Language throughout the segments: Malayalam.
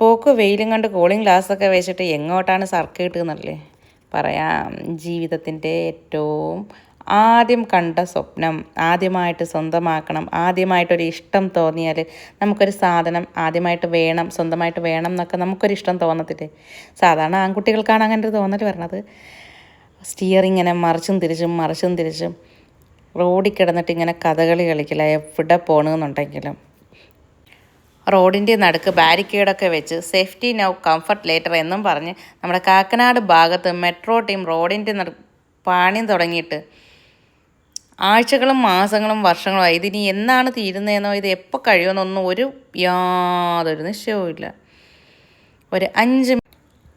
പോക്ക് വെയിലും കണ്ട് കൂളിംഗ് ഗ്ലാസ്സൊക്കെ വെച്ചിട്ട് എങ്ങോട്ടാണ് സർക്കിട്ട് എന്നല്ലേ പറയാം. ജീവിതത്തിന്റെ ഏറ്റവും ആദ്യം കണ്ട സ്വപ്നം ആദ്യമായിട്ട് സ്വന്തമാക്കണം ആദ്യമായിട്ടൊരു ഇഷ്ടം തോന്നിയാൽ നമുക്കൊരു സാധനം ആദ്യമായിട്ട് വേണം സ്വന്തമായിട്ട് വേണം എന്നൊക്കെ നമുക്കൊരു ഇഷ്ടം തോന്നത്തില്ലേ? സാധാരണ ആൺകുട്ടികൾക്കാണ് അങ്ങനെ ഒരു തോന്നൽ വരണത്. സ്റ്റിയറിങ് ഇങ്ങനെ മറിച്ചും തിരിച്ചും മറിച്ചും തിരിച്ചും. റോഡിൽ കിടന്നിട്ട് ഇങ്ങനെ കഥകളി കളിക്കില്ല എവിടെ പോകണമെന്നുണ്ടെങ്കിലും റോഡിന്റെ നടുക്ക് ബാരിക്കേഡൊക്കെ വെച്ച് സേഫ്റ്റി നൗ കംഫർട്ട് ലേറ്റർ എന്നും പറഞ്ഞ് നമ്മുടെ കാക്കനാട് ഭാഗത്ത് മെട്രോ ടീം റോഡിന്റെ നടു പണിയും തുടങ്ങിയിട്ട് ആഴ്ചകളും മാസങ്ങളും വർഷങ്ങളും ഇതിനി എന്നാണ് തീരുന്നതെന്നോ ഇത് എപ്പോൾ കഴിയുമെന്നൊന്നും ഒരു യാതൊരു നിശ്ചയവും ഇല്ല. ഒരു അഞ്ച്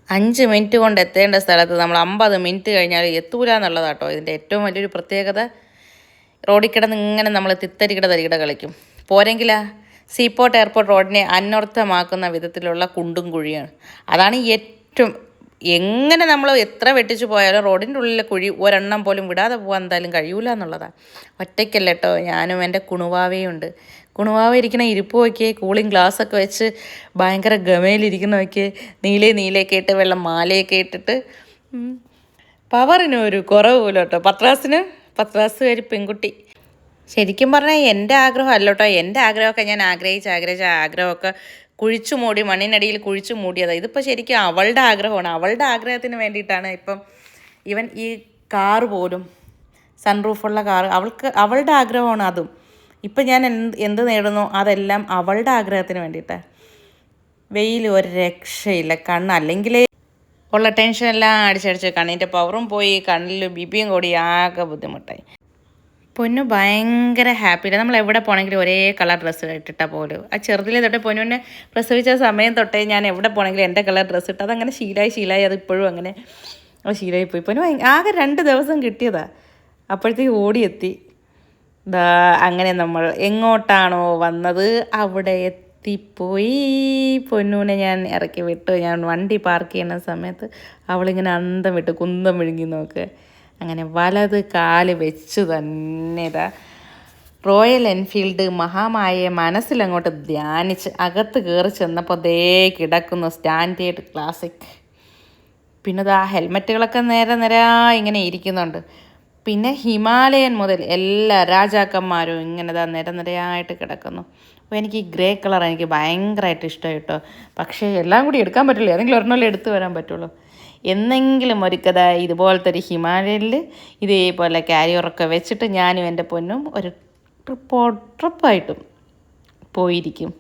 അഞ്ച് മിനിറ്റ് കൊണ്ട് എത്തേണ്ട സ്ഥലത്ത് നമ്മൾ അമ്പത് മിനിറ്റ് കഴിഞ്ഞാൽ എത്തൂല എന്നുള്ളതാട്ടോ. ഇതിന്റെ ഏറ്റവും വലിയൊരു പ്രത്യേകത. റോഡിൽ കിടന്ന് ഇങ്ങനെ നമ്മൾ തിത്തരികിട തരികിട കളിക്കും. പോരെങ്കിലാ? സീപോർട്ട് എയർപോർട്ട് റോഡിനെ അനർത്ഥമാക്കുന്ന വിധത്തിലുള്ള കുണ്ടും കുഴിയാണ്. അതാണ് ഏറ്റവും എങ്ങനെ നമ്മൾ എത്ര വെട്ടിച്ച് പോയാലും റോഡിന്റെ ഉള്ളിലെ കുഴി ഒരെണ്ണം പോലും വിടാതെ പോകാൻ എന്തായാലും കഴിയൂല എന്നുള്ളതാണ്. ഒറ്റയ്ക്കല്ല കേട്ടോ. ഞാനും എന്റെ കുണുവാവയും ഉണ്ട്. കുണുവാവ ഇരിക്കുന്ന ഇരിപ്പ് നോക്കിയേ കൂളിംഗ് ഗ്ലാസ് ഒക്കെ വെച്ച് ഭയങ്കര ഗമയിലിരിക്കുന്ന നോക്കി നീലേ നീലയൊക്കെ ഇട്ട് വെള്ളം മാലയൊക്കെ ഇട്ടിട്ട്. പവറിനൊരു കുറവ് പോലും കേട്ടോ. പത്രാസിന് പത്രാസുകാരി പെൺകുട്ടി. ശരിക്കും പറഞ്ഞാൽ എന്റെ ആഗ്രഹം അല്ല കേട്ടോ എന്റെ ആഗ്രഹമൊക്കെ ഞാൻ ആഗ്രഹിച്ച് ആഗ്രഹിച്ച ആഗ്രഹമൊക്കെ കുഴിച്ചു മൂടി മണ്ണിനടിയിൽ കുഴിച്ചു മൂടിയതാണ് ഇതിപ്പോൾ ശരിക്കും അവളുടെ ആഗ്രഹമാണ്. അവളുടെ ആഗ്രഹത്തിന് വേണ്ടിയിട്ടാണ് ഇപ്പം ഇവൻ ഈ കാർ പോലും സൺറൂഫുള്ള കാർ അവൾക്ക് അവളുടെ ആഗ്രഹമാണ് അതും. ഇപ്പം ഞാൻ എന്ത് എന്ത് നേടുന്നു? അതെല്ലാം അവളുടെ ആഗ്രഹത്തിന് വേണ്ടിയിട്ടാണ് വെയിൽ ഒരു രക്ഷയില്ല. കണ്ണ് അല്ലെങ്കിൽ ഉള്ള ടെൻഷനെല്ലാം അടിച്ചടിച്ച് കണ്ണിന്റെ പവറും പോയി കണ്ണിൽ ബിപിയും കൂടി ആകെ ബുദ്ധിമുട്ടായി. പൊന്നു ഭയങ്കര ഹാപ്പിയാണ് നമ്മൾ എവിടെ പോകണമെങ്കിലും ഒരേ കളർ ഡ്രസ്സ് ഇട്ടിട്ടാൽ പോലും ആ ചെറുതിലെ തൊട്ട് പൊന്നുവിനെ പ്രസവിച്ച സമയം തൊട്ടേ ഞാൻ എവിടെ പോകണമെങ്കിലും എന്റെ കളർ ഡ്രസ്സ് ഇട്ട് അതങ്ങനെ ശീലായി ശീലായി അത് ഇപ്പോഴും അങ്ങനെ അത് ശീലമായി പോയി പൊന്നു ആകെ രണ്ട് ദിവസം കിട്ടിയതാ. അപ്പോഴത്തേക്ക് ഓടിയെത്തി. ദാ അങ്ങനെ നമ്മൾ എങ്ങോട്ടാണോ വന്നത്? അവിടെ എത്തിപ്പോയി. പൊന്നൂനെ ഞാൻ ഇറക്കി വിട്ടു. ഞാൻ വണ്ടി പാർക്ക് ചെയ്യുന്ന സമയത്ത് അവളിങ്ങനെ അന്തം വിട്ട് കുന്തം വിഴുങ്ങി നോക്ക്. അങ്ങനെ വലത് കാൽ വെച്ച് തന്നെ ഇതാ റോയൽ എൻഫീൽഡ് മഹാമായയെ മനസ്സിലങ്ങോട്ട് ധ്യാനിച്ച് അകത്ത് കയറി ചെന്നപ്പോൾ ദേ കിടക്കുന്നു സ്റ്റാൻഡേർഡ് ക്ലാസിക്. പിന്നെ ആ ഹെൽമെറ്റുകളൊക്കെ നേരെ നേരെ ഇങ്ങനെ ഇരിക്കുന്നുണ്ട്. പിന്നെ ഹിമാലയൻ മുതൽ എല്ലാ രാജാക്കന്മാരും ഇങ്ങനെ ഇതാ നിര നിരയായിട്ട് കിടക്കുന്നു. അപ്പോൾ എനിക്ക് ഗ്രേ കളർ എനിക്ക് ഭയങ്കരമായിട്ട് ഇഷ്ടമായി കേട്ടോ. പക്ഷേ എല്ലാം കൂടി എടുക്കാൻ പറ്റില്ല. ഏതെങ്കിലും ഒരെണ്ണം എടുത്തു വരാൻ പറ്റുള്ളൂ. എന്നെങ്കിലും ഒരു കഥ ഇതുപോലത്തെ ഒരു ഹിമാലയനിൽ ഇതേപോലെ ക്യാരിയറൊക്കെ വെച്ചിട്ട് ഞാനും എന്റെ പൊന്നും ഒരു ട്രിപ്പ് ട്രിപ്പായിട്ടും പോയിരിക്കും.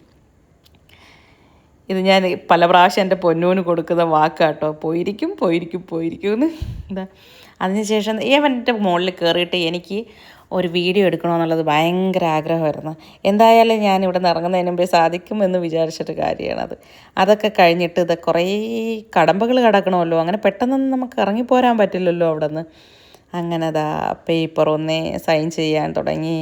ഇത് ഞാൻ പല പ്രാവശ്യം എന്റെ പൊന്നൂന് കൊടുക്കുന്ന വാക്കാട്ടോ. പോയിരിക്കും പോയിരിക്കും പോയിരിക്കും എന്ന്. എന്താ അതിനുശേഷം ഏവന്റെ മുകളിൽ കയറിയിട്ട് എനിക്ക് ഒരു വീഡിയോ എടുക്കണമെന്നുള്ളത് ഭയങ്കര ആഗ്രഹമായിരുന്നു. എന്തായാലും ഞാൻ ഇവിടെ ഇറങ്ങുന്നതിന് മുമ്പേ സാധിക്കും എന്ന് വിചാരിച്ചിട്ട് കാര്യമാണത്. അതൊക്കെ കഴിഞ്ഞിട്ട് ഇത് കുറേ കടമ്പകൾ കടക്കണമല്ലോ. അങ്ങനെ പെട്ടെന്നൊന്നും നമുക്ക് ഇറങ്ങിപ്പോരാൻ പറ്റില്ലല്ലോ അവിടെ നിന്ന് അങ്ങനെ അതാ പേപ്പർ ഒന്നേ സൈൻ ചെയ്യാൻ തുടങ്ങി.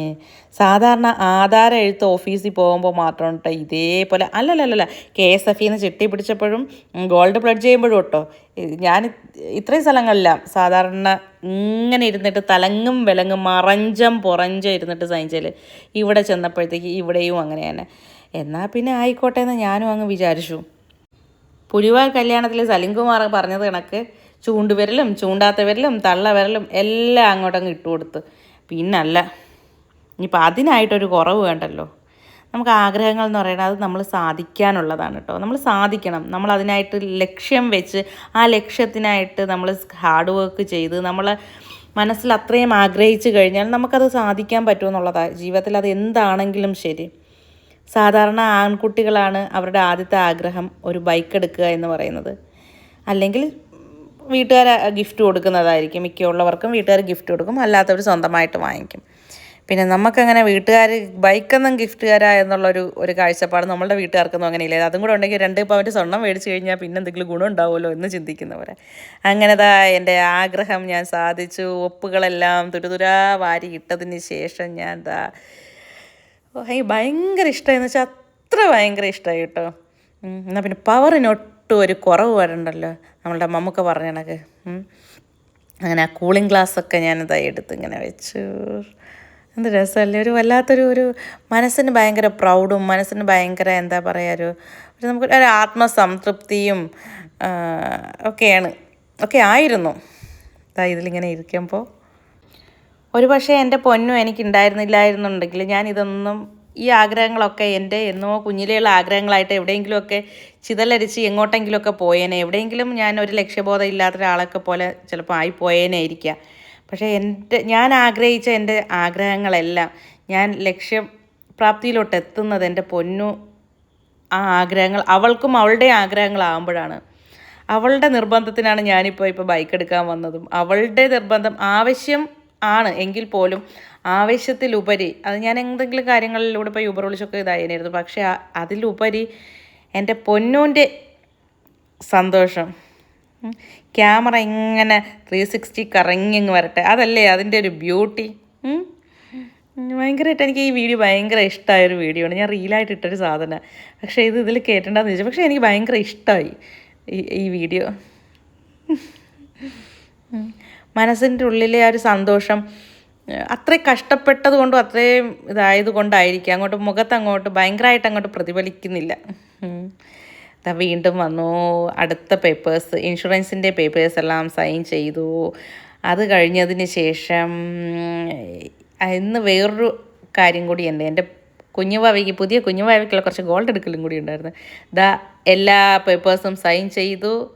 സാധാരണ ആധാര എഴുത്ത് ഓഫീസിൽ പോകുമ്പോൾ മാത്രം കേട്ടോ ഇതേപോലെ അല്ലല്ലല്ല കെ എസ് എഫ് ഇന്ന് ചിട്ടി പിടിച്ചപ്പോഴും ഗോൾഡ് പ്ലഡ് ചെയ്യുമ്പോഴും കേട്ടോ ഞാൻ ഇത്രയും സ്ഥലങ്ങളിലാണ് സാധാരണ ഇങ്ങനെ ഇരുന്നിട്ട് തലങ്ങും വിലങ്ങും മറഞ്ചം പുറഞ്ചം ഇരുന്നിട്ട് സൈൻ ചെയ്യൽ ഇവിടെ ചെന്നപ്പോഴത്തേക്ക് ഇവിടെയും അങ്ങനെ തന്നെ എന്നാൽ പിന്നെ ആയിക്കോട്ടെ എന്ന് ഞാനും അങ്ങ് വിചാരിച്ചു. പുലിവാൽ കല്യാണത്തിൽ സലിംകുമാർ പറഞ്ഞത് കണക്ക്. ചൂണ്ടുവിരലും ചൂണ്ടാത്ത വിരലും തള്ള വിരലും എല്ലാം അങ്ങോട്ടങ്ങ് ഇട്ട് കൊടുത്ത്. പിന്നല്ല ഇനിയിപ്പോൾ അതിനായിട്ടൊരു കുറവ് വേണ്ടല്ലോ. നമുക്ക് ആഗ്രഹങ്ങൾ എന്ന് പറയുന്നത് അത് നമ്മൾ സാധിക്കാനുള്ളതാണ് കേട്ടോ. നമ്മൾ സാധിക്കണം. നമ്മൾ അതിനായിട്ട് ലക്ഷ്യം വെച്ച് ആ ലക്ഷ്യത്തിനായിട്ട് നമ്മൾ ഹാർഡ് വർക്ക് ചെയ്ത് നമ്മൾ മനസ്സിൽ അത്രയും ആഗ്രഹിച്ചു കഴിഞ്ഞാൽ നമുക്കത് സാധിക്കാൻ പറ്റുമെന്നുള്ളതാണ് ജീവിതത്തിൽ അത് എന്താണെങ്കിലും ശരി. സാധാരണ ആൺകുട്ടികളാണ് അവരുടെ ആദ്യത്തെ ആഗ്രഹം ഒരു ബൈക്ക് എടുക്കുക എന്ന് പറയുന്നത്. അല്ലെങ്കിൽ വീട്ടുകാർ ഗിഫ്റ്റ് കൊടുക്കുന്നതായിരിക്കും. മിക്കുള്ളവർക്കും വീട്ടുകാർ ഗിഫ്റ്റ് കൊടുക്കും. അല്ലാത്തവർ സ്വന്തമായിട്ട് വാങ്ങിക്കും. പിന്നെ നമുക്കങ്ങനെ വീട്ടുകാർ ബൈക്കൊന്നും ഗിഫ്റ്റ് തരാ എന്നുള്ളൊരു ഒരു കാഴ്ചപ്പാട് നമ്മളുടെ വീട്ടുകാർക്കൊന്നും അങ്ങനെ ഇല്ല അതും കൂടെ ഉണ്ടെങ്കിൽ രണ്ട് പവന്റെ സ്വർണം മേടിച്ച് കഴിഞ്ഞാൽ പിന്നെ എന്തെങ്കിലും ഗുണം ഉണ്ടാവുമല്ലോ എന്ന് ചിന്തിക്കുന്നവരെ. അങ്ങനെതാ എന്റെ ആഗ്രഹം ഞാൻ സാധിച്ചു. ഒപ്പുകളെല്ലാം തുരുതുരാ വാരി ഇട്ടതിന് ശേഷം ഞാൻ എനിക്ക് ഭയങ്കര ഇഷ്ടമായെന്ന് വെച്ചാൽ അത്ര ഭയങ്കര ഇഷ്ടമായി കേട്ടോ. എന്നാൽ പിന്നെ പവറിനൊട്ടും ഒരു കുറവ് വരണ്ടല്ലോ നമ്മളുടെ മമ്മൂക്ക പറഞ്ഞ കണക്ക്. അങ്ങനെ ആ കൂളിംഗ് ഗ്ലാസ്സൊക്കെ ഞാനിതായി എടുത്ത് ഇങ്ങനെ വെച്ചു. എന്ത് രസമല്ലേ? ഒരു വല്ലാത്തൊരു ഒരു മനസ്സിന് ഭയങ്കര പ്രൗഡും മനസ്സിന് ഭയങ്കര എന്താ പറയുക ഒരു ഒരു നമുക്ക് ഒരു ആത്മസംതൃപ്തിയും ഒക്കെയാണ് ഒക്കെ ആയിരുന്നു. ഇതാ ഇതിലിങ്ങനെ ഇരിക്കുമ്പോൾ ഒരു പക്ഷേ എന്റെ പൊന്നും എനിക്ക് ഉണ്ടായിരുന്നില്ലായിരുന്നുണ്ടെങ്കിൽ ഞാൻ ഇതൊന്നും ഈ ആഗ്രഹങ്ങളൊക്കെ എന്റെ എന്നോ കുഞ്ഞിലെയുള്ള ആഗ്രഹങ്ങളായിട്ട് എവിടെയെങ്കിലുമൊക്കെ ചിതലരിച്ച് എങ്ങോട്ടെങ്കിലുമൊക്കെ പോയേനെ. എവിടെയെങ്കിലും ഞാൻ ഒരു ലക്ഷ്യബോധം ഇല്ലാത്ത ഒരാളൊക്കെ പോലെ ചിലപ്പോൾ ആയി ഇരിക്കുക പക്ഷേ എന്റെ ഞാൻ ആഗ്രഹിച്ച എന്റെ ആഗ്രഹങ്ങളെല്ലാം ഞാൻ ലക്ഷ്യപ്രാപ്തിയിലോട്ട് എത്തുന്നത് എന്റെ പൊന്നു ആ ആഗ്രഹങ്ങൾ അവൾക്കും അവളുടെ ആഗ്രഹങ്ങളാകുമ്പോഴാണ് അവളുടെ നിർബന്ധത്തിനാണ് ഞാനിപ്പോൾ ഇപ്പോൾ ബൈക്ക് എടുക്കാൻ വന്നതും. അവളുടെ നിർബന്ധം ആവശ്യം ആണ് എങ്കിൽ പോലും ആവശ്യത്തിലുപരി അത് ഞാൻ എന്തെങ്കിലും കാര്യങ്ങളിലൂടെ ഇപ്പോൾ യൂബർ വിളിച്ചൊക്കെ ഇതായിരുന്നു പക്ഷേ അതിലുപരി എന്റെ പൊന്നൂന്റെ സന്തോഷം. ക്യാമറ ഇങ്ങനെ ത്രീ സിക്സ്റ്റി കറങ്ങി അങ്ങ് വരട്ടെ. അതല്ലേ അതിന്റെ ഒരു ബ്യൂട്ടി. ഭയങ്കരമായിട്ട് എനിക്ക് ഈ വീഡിയോ ഭയങ്കര ഇഷ്ടമായൊരു വീഡിയോ ആണ്. ഞാൻ റീലായിട്ട് ഇട്ടൊരു സാധനം. പക്ഷേ ഇത് ഇതിൽ കേട്ടിട്ടുണ്ടെന്ന് ചോദിച്ചു. പക്ഷേ എനിക്ക് ഭയങ്കര ഇഷ്ടമായി ഈ വീഡിയോ. മനസ്സിന്റെ ഉള്ളിലെ ആ ഒരു സന്തോഷം അത്രയും കഷ്ടപ്പെട്ടത് കൊണ്ടും അത്രയും ഇതായത് കൊണ്ടായിരിക്കും. അങ്ങോട്ട് മുഖത്ത് അങ്ങോട്ട് ഭയങ്കരമായിട്ട് അങ്ങോട്ട് പ്രതിഫലിക്കുന്നില്ല. അതാ വീണ്ടും വന്നു. അടുത്ത പേപ്പേഴ്സ് ഇൻഷുറൻസിന്റെ പേപ്പേഴ്സ് എല്ലാം സൈൻ ചെയ്തു. അത് കഴിഞ്ഞതിന് ശേഷം ഇന്ന് വേറൊരു കാര്യം കൂടി എന്റെ കുഞ്ഞുവാവയ്ക്ക് പുതിയ കുഞ്ഞുവാവയ്ക്കുള്ള കുറച്ച് ഗോൾഡ് എടുക്കലും കൂടി ഉണ്ടായിരുന്നു. ദാ എല്ലാ പേപ്പേഴ്സും സൈൻ ചെയ്തു.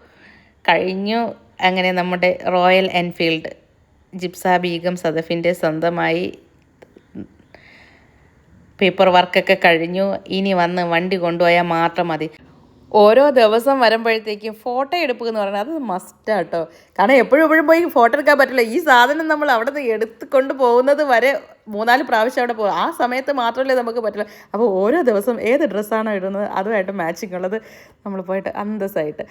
കഴിഞ്ഞു. അങ്ങനെ നമ്മുടെ റോയൽ എൻഫീൽഡ് ജിപ്സ ബീഗം സദഫിന്റെ സ്വന്തമായി പേപ്പർ വർക്കൊക്കെ കഴിഞ്ഞു. ഇനി വന്ന് വണ്ടി കൊണ്ടുപോയാൽ മാത്രം മതി. ഓരോ ദിവസം വരുമ്പോഴത്തേക്കും ഫോട്ടോ എടുക്കുക എന്ന് പറഞ്ഞാൽ അത് മസ്റ്റാണ് കേട്ടോ കാരണം എപ്പോഴും എപ്പോഴും പോയി ഫോട്ടോ എടുക്കാൻ പറ്റില്ല. ഈ സാധനം നമ്മൾ അവിടെ നിന്ന് എടുത്തുകൊണ്ട് പോകുന്നത് വരെ മൂന്നാൽ പ്രാവശ്യം അവിടെ പോകും. ആ സമയത്ത് മാത്രമല്ലേ നമുക്ക് പറ്റില്ല അപ്പോൾ ഓരോ ദിവസം ഏത് ഡ്രസ്സാണോ ഇടുന്നത് അതുമായിട്ട് മാച്ചിങ് ഉള്ളത് നമ്മൾ പോയിട്ട് അന്തസ്സായിട്ട്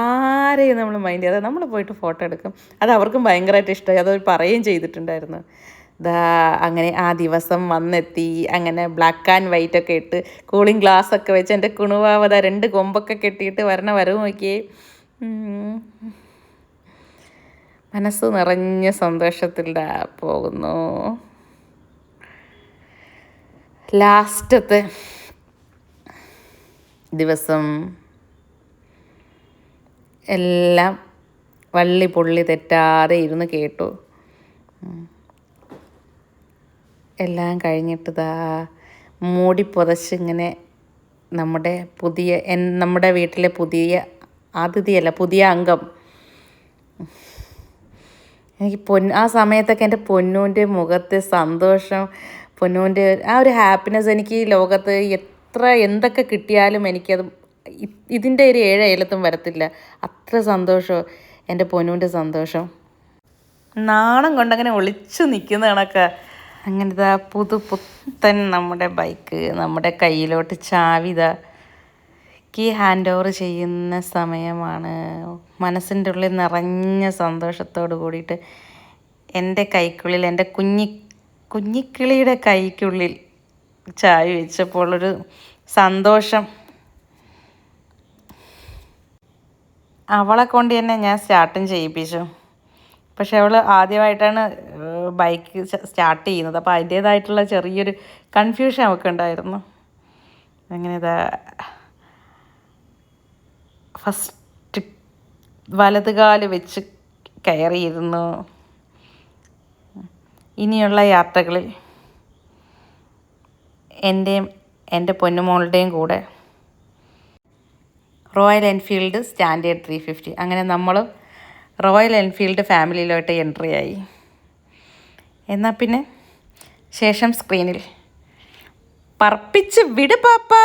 ആരെയും നമ്മൾ മൈൻഡ് ചെയ്യാതെ നമ്മൾ പോയിട്ട് ഫോട്ടോ എടുക്കും. അത് അവർക്കും ഭയങ്കരമായിട്ട് ഇഷ്ടമായി. അത് പറയുകയും ചെയ്തിട്ടുണ്ടായിരുന്നു. ദാ അങ്ങനെ ആ ദിവസം വന്നെത്തി. അങ്ങനെ ബ്ലാക്ക് ആൻഡ് വൈറ്റ് ഒക്കെ ഇട്ട് കൂളിംഗ് ഗ്ലാസ് ഒക്കെ വെച്ച് എന്റെ കുണുവാവത രണ്ട് കൊമ്പൊക്കെ കെട്ടിയിട്ട് വരണ വരവ് നോക്കിയേ. മനസ്സ് നിറഞ്ഞ സന്തോഷത്തിൽ ദാ പോകുന്നു. ലാസ്റ്റത്തെ ദിവസം എല്ലാം വള്ളി പൊള്ളി തെറ്റാതെ ഇരുന്ന് കേട്ടു. എല്ലാം കഴിഞ്ഞിട്ട് ദാ മൂടി പുതച്ച് ഇങ്ങനെ നമ്മുടെ പുതിയ എൻ നമ്മുടെ വീട്ടിലെ പുതിയ അതിഥിയല്ല പുതിയ അംഗം. എനിക്ക് പൊന്നു ആ സമയത്തൊക്കെ എന്റെ പൊന്നൂന്റെ മുഖത്തെ സന്തോഷം പൊന്നൂന്റെ ആ ഒരു ഹാപ്പിനെസ് എനിക്ക് ഈ ലോകത്ത് എത്ര എന്തൊക്കെ കിട്ടിയാലും എനിക്കത് ഇതിന്റെ ഒരു ഏഴ് ഏലത്തും വരത്തില്ല. അത്ര സന്തോഷം എന്റെ പൊന്നൂന്റെ സന്തോഷം. നാണം കൊണ്ടങ്ങനെ ഒളിച്ചു നിൽക്കുന്ന കണക്ക്. അങ്ങനെ ഇതാ പുതു പുത്തൻ നമ്മുടെ ബൈക്ക് നമ്മുടെ കയ്യിലോട്ട് ചാവിത. കീ ഹാൻഡ് ഓവർ ചെയ്യുന്ന സമയമാണ്. മനസ്സിന്റെ ഉള്ളിൽ നിറഞ്ഞ സന്തോഷത്തോട് കൂടിയിട്ട് എന്റെ കൈക്കുള്ളിൽ എന്റെ കുഞ്ഞി കുഞ്ഞിക്കിളിയുടെ കൈക്കുള്ളിൽ ചായ വെച്ചപ്പോൾ ഒരു സന്തോഷം. അവളെ കൊണ്ട് തന്നെ ഞാൻ സ്റ്റാർട്ടും ചെയ്യിപ്പിച്ചു. പക്ഷെ അവൾ ആദ്യമായിട്ടാണ് ബൈക്ക് സ്റ്റാർട്ട് ചെയ്യുന്നത്. അപ്പോൾ അതിന്റേതായിട്ടുള്ള ചെറിയൊരു കൺഫ്യൂഷൻ അവൾക്ക് ഉണ്ടായിരുന്നു അങ്ങനെ ഇതാ ഫസ്റ്റ് വലത് കാൽ വെച്ച് കയറിയിരുന്നു. ഇനിയുള്ള യാത്രകളിൽ എന്റെയും എന്റെ പൊന്നുമോളുടെയും കൂടെ. Royal Enfield standard three fifty അങ്ങനെ നമ്മൾ റോയൽ എൻഫീൽഡ് ഫാമിലിയിലോട്ട് എൻട്രി ആയി. എന്നാൽ പിന്നെ? ശേഷം സ്ക്രീനിൽ പറപ്പിച്ച് വിട് പാപ്പാ!